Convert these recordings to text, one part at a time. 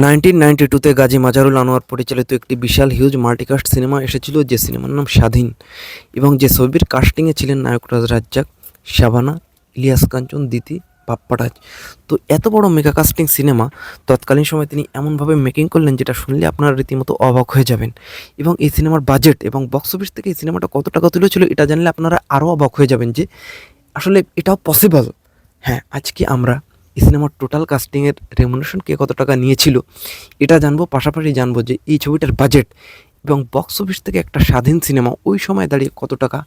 Nineteen ninety টুতে গাজী মাজারুল আনোয়ার পরিচালিত একটি বিশাল হিউজ মাল্টিকাস্ট সিনেমা এসেছিল যে সিনেমার নাম স্বাধীন এবং যে ছবির কাস্টিংয়ে ছিলেন নায়করাজ রাজ্জাক, শাবানা, ইলিয়াস কাঞ্চন, দিতি পাপ্পারাজ তো এত বড় মেগা কাস্টিং সিনেমা তৎকালীন সময় তিনি এমনভাবে মেকিং করলেন যেটা শুনলে আপনারা রীতিমতো অবাক হয়ে যাবেন। এবং এই সিনেমার বাজেট এবং বক্স অফিস থেকে এই সিনেমাটা কত টাকা তুলেছিল এটা জানলে আপনারা আরও অবাক হয়ে যাবেন যে আসলে এটাও পসিবল হ্যাঁ আজকে আমরা এই সিনেমার টোটাল কাস্টিংয়ের রেমুনেশন কে কত টাকা নিয়েছিল, এটা জানব, পাশাপাশি জানব যে এই ছবিটার বাজেট এবং বক্স অফিস থেকে একটা স্বাধীন সিনেমা ওই সময় দাঁড়িয়ে কত টাকা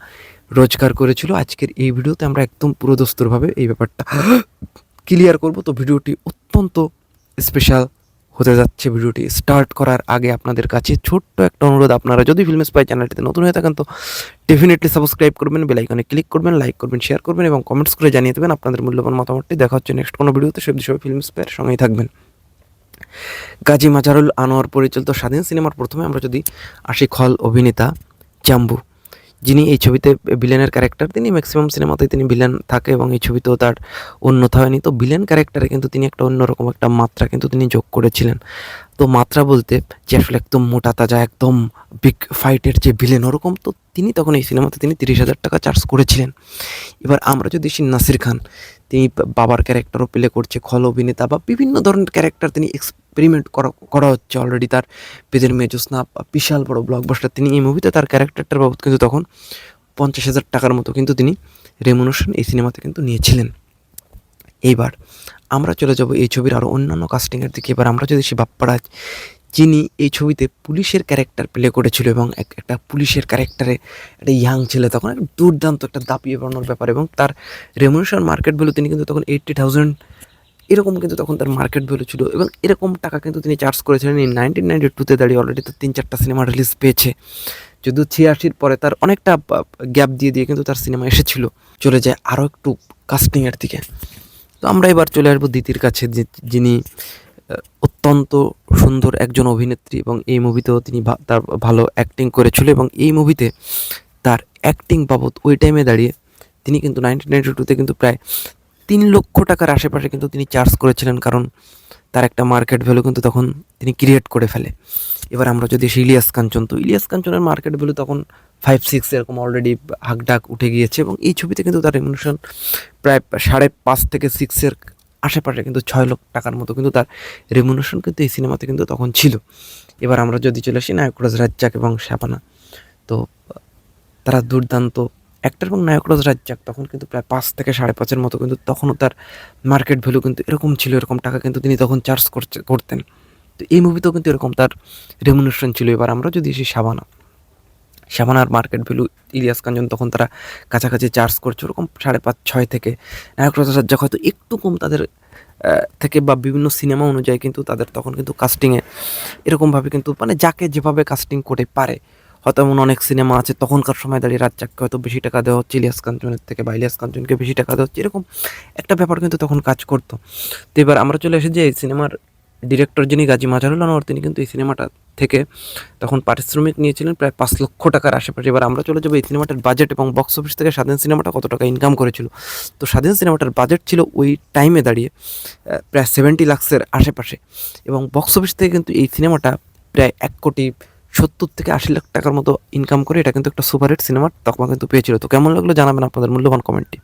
রোজগার করেছিল। আজকের এই ভিডিওতে আমরা একদম পুরোদস্তরভাবে এই ব্যাপারটা ক্লিয়ার করব। তো ভিডিওটি অত্যন্ত স্পেশাল হতে যাচ্ছে ভিডিওটি। স্টার্ট করার আগে আপনাদের কাছে ছোট্ট একটা অনুরোধ, আপনারা যদি ফিল্ম স্পাই চ্যানেলটিতে নতুন হয়ে থাকেন, তো ডেফিনেটলি সাবস্ক্রাইব করবেন বেলাইকনে ক্লিক করবেন লাইক করবেন শেয়ার করবেন এবং কমেন্টস করে জানিয়ে দেবেন আপনাদের মূল্যবান মতামতটি। দেখা হচ্ছে নেক্সট কোনো ভিডিওতে। সব বিষয়ে ফিল্ম স্পাইয়ের সঙ্গেই থাকবেন। গাজী মাজারুল আনোয়ার পরিচালিত স্বাধীন সিনেমার প্রথমে আমরা যদি আসি খল অভিনেতা জাম্বু যিনি এই ছবিতে ভিলেনের ক্যারেক্টার তিনি ম্যাক্সিমাম সিনেমাতেই তিনি ভিলেন থাকে এবং এই ছবিতেও তার অন্যথা হয়নি। তো ভিলেন ক্যারেক্টারে কিন্তু তিনি একটা অন্যরকম একটা মাত্রা কিন্তু তিনি যোগ করেছিলেন। তো মাত্রা বলতে যে আসলে একদম মোটা তাজা, একদম বিগ ফাইটের যে ভিলেন ওরকম, তো তিনি তখন এই সিনেমাতে তিনি তিরিশ হাজার টাকা চার্জ করেছিলেন। এবার আমরা যদি নাসির খান তিনি বাবার ক্যারেক্টারও প্লে করছে, খল অভিনেতা বা বিভিন্ন ধরনের ক্যারেক্টার তিনি এক্সপেরিমেন্ট করা করা হচ্ছে অলরেডি তার মেয়ে জ্যোৎস্না বিশাল বড় ব্লকবাস্টার তিনি এই মুভিতে তার ক্যারেক্টারটার বাবদ কিন্তু তখন পঞ্চাশ হাজার টাকার মতো কিন্তু তিনি রেমুনেশন এই সিনেমাতে কিন্তু নিয়েছিলেন। এইবার আমরা চলে যাব এই ছবির আরও অন্যান্য কাস্টিংয়ের দিকে। এবার আমরা যদি সে বাপ্পারাজ যিনি এই ছবিতে পুলিশের ক্যারেক্টার প্লে করেছিল এবং এক, একটা পুলিশের ক্যারেক্টারে একটা ইয়াং ছেলে তখন একটা দুর্দান্ত একটা দাপিয়ে বানানোর ব্যাপার এবং তার রেমুনেশন মার্কেট ভ্যালু তিনি কিন্তু তখন এইট্টি থাউজেন্ড এরকম কিন্তু তখন তার মার্কেট ভ্যালু ছিল এবং এরকম টাকা কিন্তু তিনি চার্জ করেছিলেন এই নাইনটিন নাইনটি টুতে দাঁড়িয়ে অলরেডি তো তিন চারটা সিনেমা রিলিজ পেয়েছে। যদিও ছিয়াশির পরে তার অনেকটা গ্যাপ দিয়ে দিয়ে কিন্তু তার সিনেমা এসেছিল। চলে যায় আরও একটু কাস্টিংয়ের দিকে। তো আমরা এবার চলে আসব দিতির কাছে যিনি অত্যন্ত সুন্দর একজন অভিনেত্রী এবং এই মুভিতেও তিনি তার ভালো অ্যাক্টিং করেছিল এবং এই মুভিতে তার অ্যাক্টিং বাবদ ওই টাইমে দাঁড়িয়ে তিনি কিন্তু নাইনটিন নাইনটি টুতে কিন্তু প্রায় তিন লক্ষ টাকার আশেপাশে কিন্তু তিনি চার্জ করেছিলেন কারণ তার একটা মার্কেট ভ্যালু কিন্তু তখন তিনি ক্রিয়েট করে ফেলে। এবার আমরা যদি আসি ইলিয়াস কাঞ্চন, তো ইলিয়াস কাঞ্চনের মার্কেট ভ্যালু তখন ফাইভ সিক্স এরকম অলরেডি হাকডাক উঠে গিয়েছে এবং এই ছবিতে কিন্তু তার রেমুনেশন প্রায় সাড়ে পাঁচ থেকে সিক্সের আশেপাশে কিন্তু ছয় লক্ষ টাকার মতো কিন্তু তার রেমুনেশন কিন্তু এই সিনেমাতে কিন্তু তখন ছিল। এবার আমরা যদি চলে আসি নায়করাজ রাজ্জাক এবং শাবানা তো, তারা দুর্দান্ত অ্যাক্টর এবং নায়করাজ রাজ্জাক তখন কিন্তু প্রায় পাঁচ থেকে সাড়ে পাঁচের মতো কিন্তু তখনও তার মার্কেট ভ্যালু কিন্তু এরকম ছিল, এরকম টাকা কিন্তু তিনি তখন চার্জ করছে, করতেন। তো এই মুভিতেও কিন্তু এরকম তার রেমুনেশন ছিল। এবার আমরা যদি এসে শাবানা শাবানার মার্কেট ভ্যালু ইলিয়াস কাঞ্চন তখন তারা কাছাকাছি চার্জ করছে ওরকম সাড়ে পাঁচ, ছয় থেকে। নায়করাজ রাজ্জাক হয়তো একটু কম তাদের থেকে বা বিভিন্ন সিনেমা অনুযায়ী কিন্তু তাদের তখন কিন্তু কাস্টিংয়ে এরকমভাবে কিন্তু মানে যাকে যেভাবে কাস্টিং করে পারে। হয়তো এমন অনেক সিনেমা আছে, তখনকার সময় দাঁড়িয়ে রাজ্জাককে হয়তো বেশি টাকা দেওয়া হচ্ছে, ইলিয়াস কাঞ্চনের থেকে বা ইলিয়াস কাঞ্চনকে বেশি টাকা দেওয়া হচ্ছে, এরকম একটা ব্যাপার কিন্তু তখন কাজ করতো। তো এবার আমরা চলে এসে যে এই সিনেমার ডিরেক্টর যিনি গাজী মাজারুল আনোয়ার, তিনি কিন্তু এই সিনেমাটা থেকে তখন পারিশ্রমিক নিয়েছিলেন প্রায় পাঁচ লক্ষ টাকার আশেপাশে। এবার আমরা চলে যাব এই সিনেমাটার বাজেট এবং বক্স অফিস থেকে স্বাধীন সিনেমাটা কত টাকা ইনকাম করেছিল। তো স্বাধীন সিনেমাটার বাজেট ছিল ওই টাইমে দাঁড়িয়ে প্রায় সেভেন্টি লাক্সের আশেপাশে। এবং বক্স অফিস থেকে কিন্তু এই সিনেমাটা প্রায় এক কোটি সত্তর থেকে আশি লাখ টাকার মতো ইনকাম করে এটা কিন্তু একটা সুপারহিট সিনেমার তকমা কিন্তু পেয়েছিল। তো কেমন লাগল জানাবেন আপনাদের মূল্যবান কমেন্টটি